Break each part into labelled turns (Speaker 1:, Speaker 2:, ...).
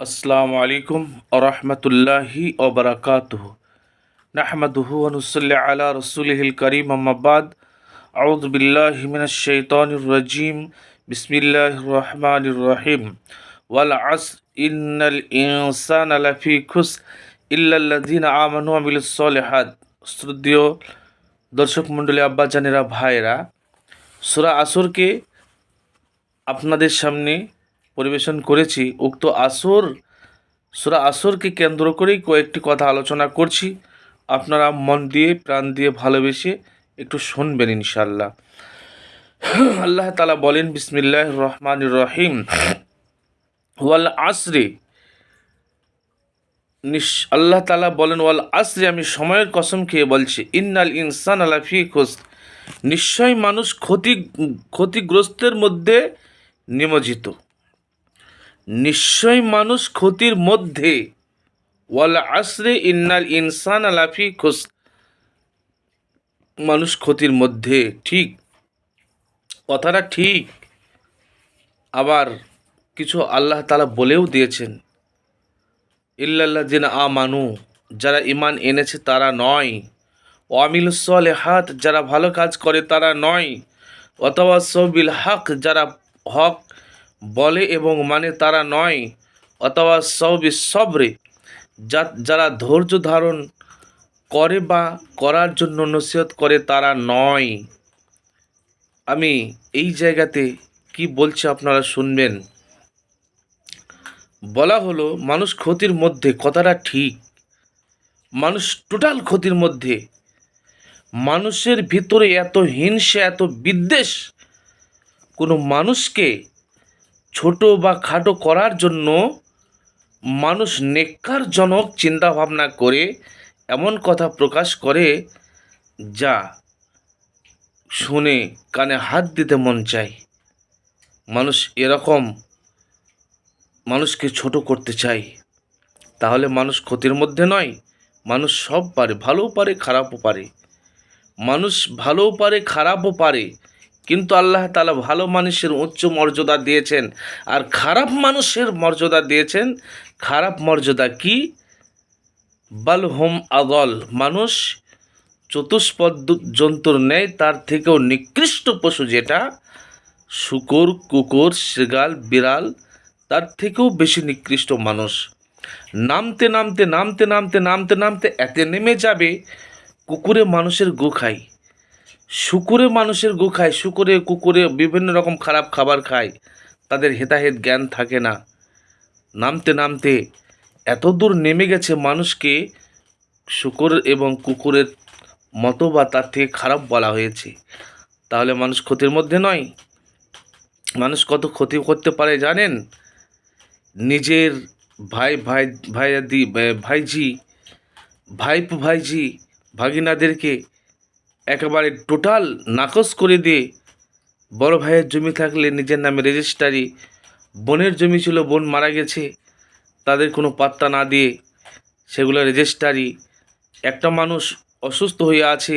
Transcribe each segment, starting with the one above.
Speaker 1: আসসালামু আলাইকুম আরহামতুল্লাহি ওবরাকাতুহ নাহমাদুহু ওয়ানুসাল্লি আলা রাসূলিহিল কারীম, আম্মা বাদ। আউযু বিল্লাহি মিনাশ শাইতানির রাজীম। বিসমিল্লাহির রহমানির রহিম। ওয়াল আসর ইন্নাল ইনসানা লাফি খুস ইল্লাল্লাযিনা আমানু আমিলুস সলিহাত। শ্রদ্ধেয় দর্শক মণ্ডলী আব্বাজানেরা ভাইরা সূরা আসরকে আপনাদের সামনে পরিবেশন করেছি, উক্ত আসর, সুরা আসরকে কেন্দ্র করেই কয়েকটি কথা আলোচনা করছি। আপনারা মন দিয়ে, প্রাণ দিয়ে ভালোবেসে একটু শুনবেন ইনশাল্লাহ আল্লাহ তালা বলেন বিসমিল্লাহ রহমান রহিম। ওয়াল আসরে, নিশ, আল্লাহ তালা বলেন, ওয়াল আসরে, আমি সময়ের কসম খেয়ে বলছি, ইন্নাল ইনসান আলাফি খোস। নিশ্চয় মানুষ ক্ষতি, ক্ষতিগ্রস্তের মধ্যে নিমজ্জিত। নিশ্চয় মানুষ ক্ষতির মধ্যে। ওয়াল আসরে ইন্নাল ইনসান আলাফি খোস মানুষ ক্ষতির মধ্যে, ঠিক। কথাটা ঠিক। আবার কিছু আল্লাহ তালা বলেও দিয়েছেন, ইল্লাল্লাহ জিন আ মানু যারা ইমান এনেছে তারা নয়। ওয়ামিল হাত যারা ভালো কাজ করে তারা নয়। অথবা সবিল হক, যারা হক বলে এবং মানে তারা নয়, অথবা সবই সবরে, যা, যারা ধৈর্য ধারণ করে বা করার জন্য নসিহত করে তারা নয়। আমি এই জায়গাতে কি বলছি আপনারা শুনবেন? বলা হলো, মানুষ ক্ষতির মধ্যে, কথাটা ঠিক। মানুষ টোটাল ক্ষতির মধ্যে। মানুষের ভিতরে এত হিংসা, এত বিদ্বেষ, কোনো মানুষকে ছোট বা খাটো করার জন্য মানুষ নেককারজনক চিন্তাভাবনা করে এমন কথা প্রকাশ করে যা শুনে কানে হাত দিতে মন চায়। মানুষ এরকম মানুষকে ছোট করতে চায়। তাহলে মানুষ ক্ষতির মধ্যে নয়, মানুষ সব পারে, ভালোও পারে, খারাপও পারে। মানুষ ভালোও পারে, খারাপও পারে। কিন্তু আল্লাহ তালা ভালো মানুষের উচ্চ মর্যাদা দিয়েছেন। আর খারাপ মানুষের মর্যাদা দিয়েছেন। খারাপ মর্যাদা কি? বাল হোম আগল মানুষ চতুষ্পদ জন্তুর নেয় তার থেকেও নিকৃষ্ট পশু যেটা, শুকুর, কুকুর, শৃগাল, বিড়াল, তার থেকেও বেশি নিকৃষ্ট মানুষ। নামতে নামতে নামতে নামতে নামতে নামতে এতে নেমে যাবে, কুকুরে মানুষের গু খায়। শুকুরে মানুষের গু খায়, শুকুরে, কুকুরে, বিভিন্ন রকম খারাপ খাবার খায়, তাদের হেতাহেত জ্ঞান থাকে না। নামতে নামতে এত দূর নেমে গেছে মানুষকে শুকুর এবং কুকুরের মতো বা তার থেকে খারাপ বলা হয়েছে। তাহলে মানুষ ক্ষতির মধ্যে নয়। মানুষ কত ক্ষতি করতে পারে জানেন? নিজের ভাই ভাই, ভাইয়াদি, ভাইজি, ভাইপো, ভাইজি, ভাগিনাদেরকে একেবারে টোটাল নাকচ করে দিয়ে বড় ভাইয়ের জমি থাকলে নিজের নামে রেজিস্ট্রারি বোনের জমি ছিল, বোন মারা গেছে, তাদের কোনো পাত্তা না দিয়ে সেগুলো রেজিস্ট্রারি একটা মানুষ অসুস্থ হয়ে আছে,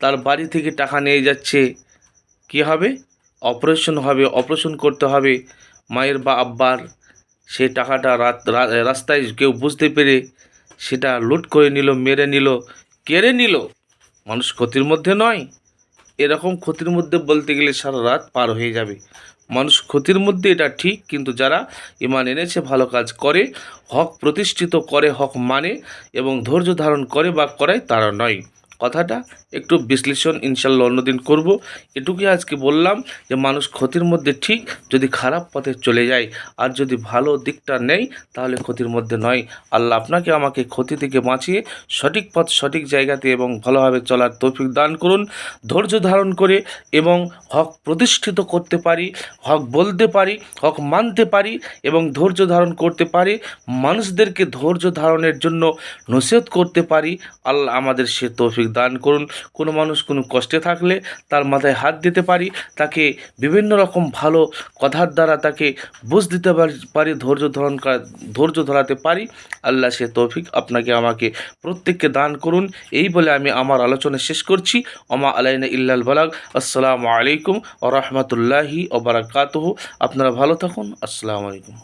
Speaker 1: তার বাড়ি থেকে টাকা নিয়ে যাচ্ছে, কি হবে? অপারেশন হবে অপারেশন করতে হবে, মায়ের বা আব্বার, সে টাকাটা রাত, রাস্তায় কেউ বুঝতে পেরে সেটা লুট করে নিল, মেরে নিল, কেড়ে নিল। মানুষ ক্ষতির মধ্যে নয়। এরকম ক্ষতির মধ্যে বলতে গেলে সারা রাত পার হয়ে যাবে। মানুষ ক্ষতির মধ্যে এটা ঠিক, কিন্তু যারা ইমান এনেছে, ভালো কাজ করে, হক প্রতিষ্ঠিত করে, হক মানে এবং ধৈর্য ধারণ করে বা করায় তারা নয়। কথাটা একটু বিশ্লেষণ ইনশাল্লাহ অন্যদিন করব। এটুকুই আজকে বললাম যে মানুষ ক্ষতির মধ্যে ঠিক, যদি খারাপ পথে চলে যায় আর যদি ভালো দিকটা নেই, তাহলে ক্ষতির মধ্যে নয়। আল্লাহ আপনাকে আমাকে ক্ষতি থেকে বাঁচিয়ে সঠিক পথ, সঠিক জায়গাতে এবং ভালোভাবে চলার তৌফিক দান করুন, ধৈর্য ধারণ করে এবং হক প্রতিষ্ঠিত করতে পারি, হক বলতে পারি, হক মানতে পারি এবং ধৈর্য ধারণ করতে পারি, মানুষদেরকে ধৈর্য ধারণের জন্য নসিহত করতে পারি। আল্লাহ আমাদের সে তৌফিক তৌফিক দান করুন। কোনো মানুষ কোনো কষ্টে থাকলে তার মাথায় হাত দিতে পারি, তাকে বিভিন্ন রকম ভালো কথার দ্বারা তাকে বুঝ দিতে পারি ধৈর্য ধারণ ধৈর্য ধরাতে পারি। আল্লাহ সে তৌফিক আপনাকে, আমাকে প্রত্যেককে দান করুন। এই বলে আমি আমার আলোচনা শেষ করছি। অমা আলাইনা ইল্লাল বালাগ। আসসালামু আলাইকুম ও রহমতুল্লাহি ওবরাকাতহ আপনারা ভালো থাকুন। আসসালামু আলাইকুম।